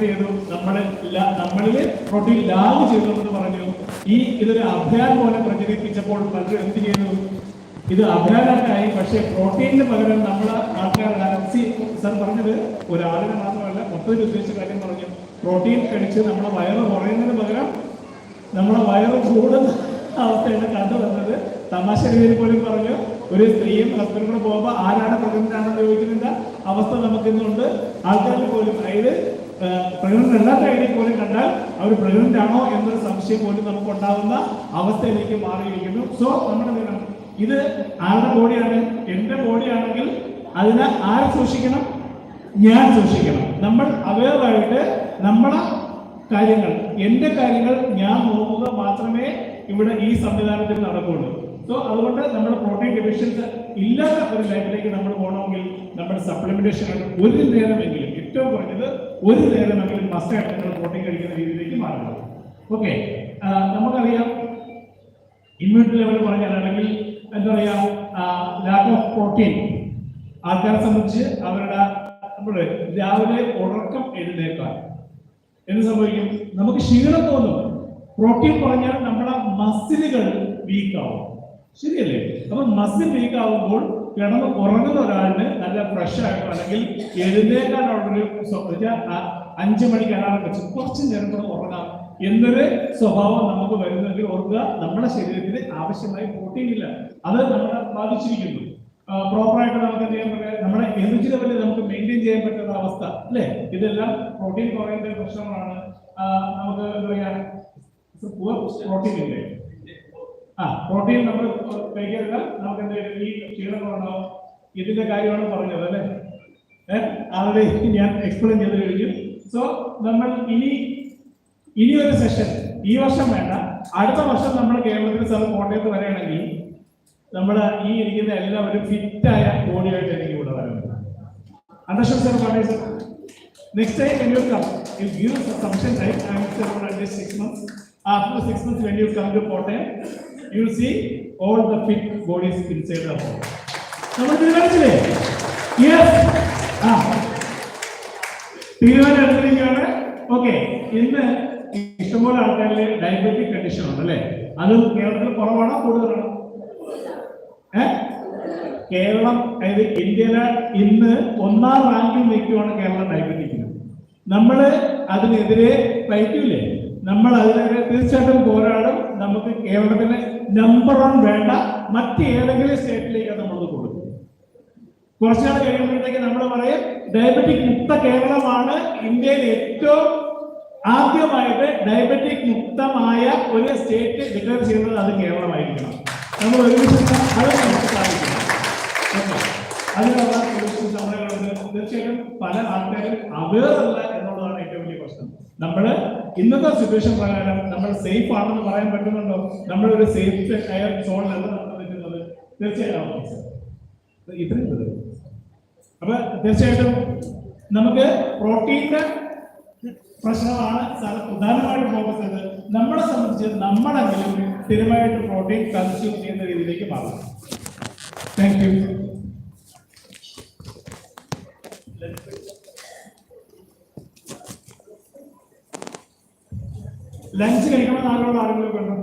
ചെയ്തു. നമ്മളിൽ protein lag ചെയ്തു എന്ന് പറഞ്ഞു. ഈ ഇതൊരു അഭ്യാൻ പോലെ പ്രചരിപ്പിച്ചപ്പോൾ പലരും എന്ത് ചെയ്തു? ഇത് അഭ്യാനായി പക്ഷേ പ്രോട്ടീനിന് പകരം നമ്മൾ ആൾക്കാർ സി സാർ പറഞ്ഞത് ഒരാളിനെ മാത്രമല്ല മൊത്തത്തിൽ ഉദ്ദേശിച്ച കാര്യം പറഞ്ഞു. പ്രോട്ടീൻ കഴിച്ച് നമ്മുടെ വയറ് കുറയുന്നതിന് പകരം നമ്മുടെ വയറ് കൂടുന്ന അവസ്ഥയാണ് കണ്ടുവന്നത് തമാശ രീതിയിൽ പോലും പറഞ്ഞു. ഒരു സ്ത്രീയും ഹസ്ബൻഡും കൂടെ പോകുമ്പോൾ ആരാണ് പ്രഗ്നന്റ് ചോദിക്കുന്നില്ല. അവസ്ഥ നമുക്ക് ഇന്നുണ്ട്. ആൾക്കാരിൽ പോലും. അതായത് പ്രഗ്നന്റ് അല്ലാത്ത ഐഡിയ പോലും കണ്ടാൽ അവർ പ്രഗ്നന്റ് ആണോ എന്നൊരു സംശയം പോലും നമുക്ക് ഉണ്ടാവുന്ന അവസ്ഥയിലേക്ക് മാറിയിരിക്കുന്നു. സോ നമ്മുടെ നിലം ഇത് ആരുടെ ബോഡിയാണ്? എന്റെ ബോഡിയാണെങ്കിൽ അതിനെ ആരെ സൂക്ഷിക്കണം? ഞാൻ സൂക്ഷിക്കണം. നമ്മൾ അവയറായിട്ട് നമ്മുടെ കാര്യങ്ങൾ എന്റെ കാര്യങ്ങൾ ഞാൻ നോക്കുക മാത്രമേ ഇവിടെ ഈ സംവിധാനത്തിൽ നടക്കുള്ളൂ സോ അതുകൊണ്ട് നമ്മുടെ പ്രോട്ടീൻ ഡെഫിഷ്യൻസ് ഇല്ലാത്ത ഒരു ലൈഫിലേക്ക് നമ്മൾ പോകണമെങ്കിൽ നമ്മുടെ സപ്ലിമെന്റേഷൻ ഒരു നേരമെങ്കിലും ഏറ്റവും കുറഞ്ഞത് ഒരു നേരമെങ്കിലും മസ്റ്റായിട്ട് നിങ്ങൾ പ്രോട്ടീൻ കഴിക്കുന്ന രീതിയിലേക്ക് മാറണം ഓക്കെ നമുക്കറിയാം ഇമ്മ്യൂണിറ്റി ലെവൽ പറഞ്ഞാൽ അല്ലെങ്കിൽ എന്താ പറയാ ലാക്ക് ഓഫ് പ്രോട്ടീൻ ആൾക്കാരെ സംബന്ധിച്ച് അവരുടെ നമ്മുടെ രാവിലെ ഉറക്കം എഴുന്നേക്കാൻ എന്ത് സംഭവിക്കും? നമുക്ക് ക്ഷീണം തോന്നും. പ്രോട്ടീൻ പറഞ്ഞാൽ നമ്മുടെ മസിലുകൾ വീക്ക് ആവും. ശരിയല്ലേ? അപ്പൊ മസിൽ വീക്ക് ആവുമ്പോൾ കിടന്ന് ഉറങ്ങുന്ന ഒരാളിന് നല്ല ഫ്രഷ് ആയിട്ട് അല്ലെങ്കിൽ എഴുന്നേക്കാനുള്ളൊരു അഞ്ചു മണിക്ക് അലാറം വെച്ച് കുറച്ച് നേരം കൂടെ ഉറങ്ങാം എന്നൊരു സ്വഭാവം നമുക്ക് വരുന്നെങ്കിൽ ഓർക്കുക നമ്മുടെ ശരീരത്തിന് ആവശ്യമായി പ്രോട്ടീൻ ഇല്ല. അത് നമ്മളെ ബാധിച്ചിരിക്കുന്നു. പ്രോപ്പറായിട്ട് നമുക്ക് എന്ത് ചെയ്യാൻ പറ്റുക? നമ്മുടെ എനർജി ലെവലിൽ നമുക്ക് മെയിന്റെയിൻ ചെയ്യാൻ പറ്റുന്ന അവസ്ഥ അല്ലേ? ഇതെല്ലാം പ്രോട്ടീൻ കുറയുന്ന പ്രശ്നങ്ങളാണ് നമുക്ക് എന്താ പറയുക പ്രോട്ടീൻ ഇല്ലേ? പ്രോട്ടീൻ നമ്മൾ കഴിക്കാറില്ല നമുക്ക് എന്തെങ്കിലും ഈ ക്ഷീണങ്ങളുണ്ടാവും ഇതിന്റെ കാര്യമാണ് പറഞ്ഞത് അല്ലേ? ഏഹ് ആളുടെ ഞാൻ എക്സ്പ്ലെയിൻ ചെയ്ത് കഴിഞ്ഞു. സോ നമ്മൾ ഇനി ഇനി ഒരു സെഷൻ ഈ വർഷം വേണ്ട. അടുത്ത വർഷം നമ്മൾ കേരളത്തിൽ സ്ഥലം കോട്ടയത്ത് വരികയാണെങ്കിൽ നമ്മൾ ഈ ഇരിക്കുന്ന എല്ലാവരും ഫിറ്റായ ബോഡിയായിട്ട് എനിക്ക് ഇവിടെ വരണം understand sir give us sufficient time, I am sure for at least six months. After six months, see all the fit bodies inside the body. നമ്മൾ തീരുമാനിച്ചില്ലേ യെസ് ആ. തീരുമാനം എടുത്തിരിക്കുകയാണ്. ഓക്കെ ഇന്ന് ഇഷ്ടംപോലെ ആൾക്കാരിൽ ഡയബറ്റിക് കണ്ടീഷൻ ഉണ്ട് അല്ലേ? അത് കേരളത്തിൽ കുറവാണോ? കൂടുതലാണോ? ഏ? കേരളം അതായത് ഇന്ത്യയിലെ ഇന്ന് ഒന്നാം റാങ്കിൽ നിൽക്കുവാണ് കേരളം ഡയബറ്റിക്കിന് നമ്മൾ അതിനെതിരെ ഫൈറ്റില്ലേ നമ്മൾ അതിനെതിരെ തീർച്ചയായിട്ടും പോരാടും. നമുക്ക് കേരളത്തിന് നമ്പർ വൺ വേണ്ട മറ്റേതെങ്കിലും സ്റ്റേറ്റിലേക്ക് നമ്മൾ കൊടുക്കും കുറച്ചുനാൾ കഴിയുമ്പോഴത്തേക്ക് നമ്മൾ പറയും ഡയബറ്റിക് മുക്ത കേരളമാണ് ഇന്ത്യയിൽ ഏറ്റവും ആദ്യമായിട്ട് ഡയബറ്റിക് മുക്തമായ ഒരു സ്റ്റേറ്റ് ഡിക്ലെയർ ചെയ്യുന്നത് അത് കേരളമായിരിക്കണം നമ്മൾ ഒരുമിച്ച് അത് നമുക്ക് സാധിക്കണം. അതിനുള്ള നമ്മളുണ്ട്. തീർച്ചയായിട്ടും പല ആൾക്കാരും അവയർ അല്ല എന്നുള്ളതാണ് ഏറ്റവും വലിയ പ്രശ്നം നമ്മൾ ഇന്നത്തെ സിറ്റുവേഷൻ പ്രകാരം നമ്മൾ സേഫ് ആണെന്ന് പറയാൻ പറ്റുന്നുണ്ടോ? നമ്മൾ ഒരു സേഫ് എയർ സോണിലല്ല നമ്മൾ നിൽക്കുന്നത് തീർച്ചയായും ഇത്രയും മതി. അപ്പൊ തീർച്ചയായിട്ടും നമുക്ക് പ്രോട്ടീന്റെ പ്രശ്നമാണ് സാർ പ്രധാനമായിട്ട് ഫോക്കസ് ചെയ്തത് നമ്മളെ സംബന്ധിച്ച് നമ്മളെങ്കിലും സ്ഥിരമായിട്ട് പ്രോട്ടീൻ കൺസ്യൂം ചെയ്യുന്ന രീതിയിലേക്ക് മാറും താങ്ക് യു ലഞ്ച് കഴിക്കണമെന്ന് ആഗ്രഹമുള്ള ആളുകളൊക്കെ ഉണ്ടോ?